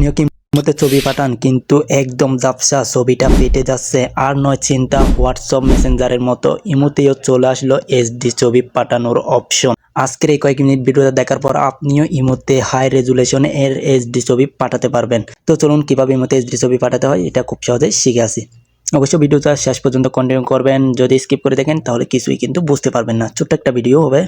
আপনিও কি মতে ছবি পাঠান, কিন্তু একদম জাপসা ছবিটা ফেটে যাচ্ছে। আর নয়, চিন্তা, হোয়াটসঅ্যাপ মেসেঞ্জারের মতো ইমোতেও চলে আসলো এইচডি ছবি পাঠানোর অপশন। আজকের এই কয়েক মিনিট ভিডিওটা দেখার পর আপনিও ইমোতে হাই রেজুলেশন এর এইচডি ছবি পাঠাতে পারবেন। তো চলুন, কীভাবে ইমোতে এইচডি ছবি পাঠাতে হয়, এটা খুব সহজেই শিখে আসি। অবশ্য ভিডিওটা শেষ পর্যন্ত কন্টিনিউ করবেন। যদি স্কিপ করে দেখেন, তাহলে কিছুই কিন্তু বুঝতে পারবেন না। ছোট্ট একটা ভিডিও হবে।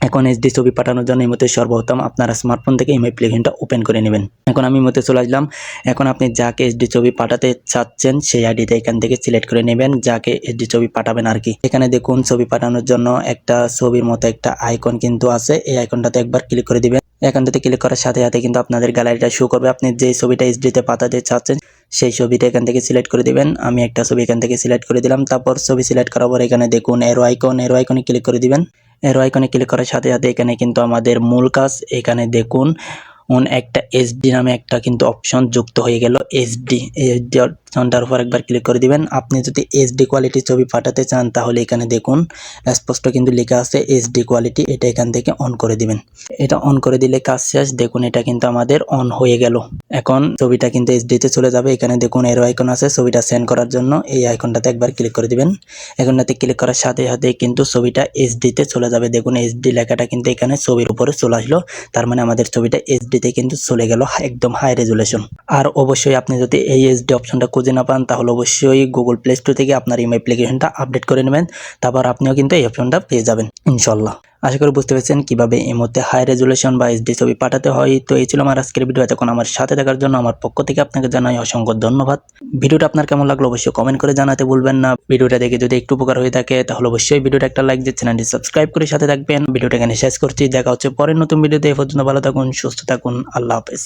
এখন এইচডি ছবি পাঠানোর জন্য এই মতে সর্বপ্রথম আপনার স্মার্টফোন থেকে ইমেল অ্যাপ্লিকেশনটা ওপেন করে নেবেন। এখন আমি মতে চলে আসলাম। এখন আপনি যাকে এইচডি ছবি পাঠাতে চাচ্ছেন, সেই আইডিটা এখান থেকে সিলেক্ট করে নেবেন। যাকে এইচডি ছবি পাঠাবেন আর কি। এখানে দেখুন, ছবি পাঠানোর জন্য একটা ছবির মতো একটা আইকন কিন্তু আছে। এই আইকনটাতে একবার ক্লিক করে দিবেন। এখানটাতে ক্লিক করার সাথে সাথে কিন্তু আপনাদের গ্যালারিটা শো করবে। আপনি যে ছবিটা এইচডিতে পাঠাতে চাচ্ছেন, সেই ছবিটা এখান থেকে সিলেক্ট করে দিবেন। আমি একটা ছবি এখান থেকে সিলেক্ট করে দিলাম। তারপর ছবি সিলেক্ট করার পর এখানে দেখুন এরো আইকন এরো আইকনে ক্লিক করে দিবেন। এরো আইকনে ক্লিক করার সাথে সাথে এখানে কিন্তু আমাদের মূল কাজ এখানে দেখুন একটা এসডি নামে একটা কিন্তু অপশন যুক্ত হয়ে গেল। এসডি এসডি অপশনটার উপর একবার ক্লিক করে দিবেন। আপনি যদি এসডি কোয়ালিটির ছবি পাঠাতে চান, তাহলে এখানে দেখুন, স্পষ্ট কিন্তু লেখা আছে এসডি কোয়ালিটি এটা এখান থেকে অন করে দিবেন। এটা অন করে দিলে কাজ শেষ। দেখুন, এটা কিন্তু আমাদের অন হয়ে গেল। এখন ছবিটা কিন্তু এইচডিতে চলে যাবে। এখানে দেখুন এরো আইকন আছে। ছবিটা সেন্ড করার জন্য এই আইকনটাতে একবার ক্লিক করে দিবেন। এখানটাতে ক্লিক করার সাথে সাথে কিন্তু ছবিটা এইচডিতে চলে যাবে। দেখুন এইচডি লেখাটা কিন্তু এখানে ছবির উপরে চলে আসলো। তার মানে আমাদের ছবিটা এইচডিতে কিন্তু চলে গেল একদম হাই রেজুলেশন আর অবশ্যই আপনি যদি এই এইচডি অপশনটা খুঁজে না পান, তাহলে অবশ্যই গুগল প্লে স্টোর থেকে আপনার ইম অ্যাপ্লিকেশনটা আপডেট করে নেবেন। তারপর আপনিও কিন্তু এই অপশনটা পেয়ে যাবেন। ইনশাল্লাহ। আশা করি বুঝতে পেরেছেন কীভাবে এই মধ্যে হাই রেজুলেশন বা এইচডি ছবি পাঠাতে হয়। তো এই ছিল আমার আজকের ভিডিও এতক্ষণ আমার সাথে থাকার জন্য আমার পক্ষ থেকে আপনাকে জানাই অসংখ্য ধন্যবাদ। ভিডিওটা আপনার কেমন লাগল অবশ্যই কমেন্ট করে জানাতে ভুলবেন না। ভিডিওটা দেখে যদি একটু উপকার হয়ে থাকে, তাহলে অবশ্যই ভিডিওটা একটা লাইক দিয়ে চ্যানেলটি সাবস্ক্রাইব করে সাথে থাকবেন। ভিডিওটা এখানে শেষ করছি। দেখা হচ্ছে পরের নতুন ভিডিওতে এই পর্যন্ত ভালো থাকুন, সুস্থ থাকুন। আল্লাহ হাফেজ।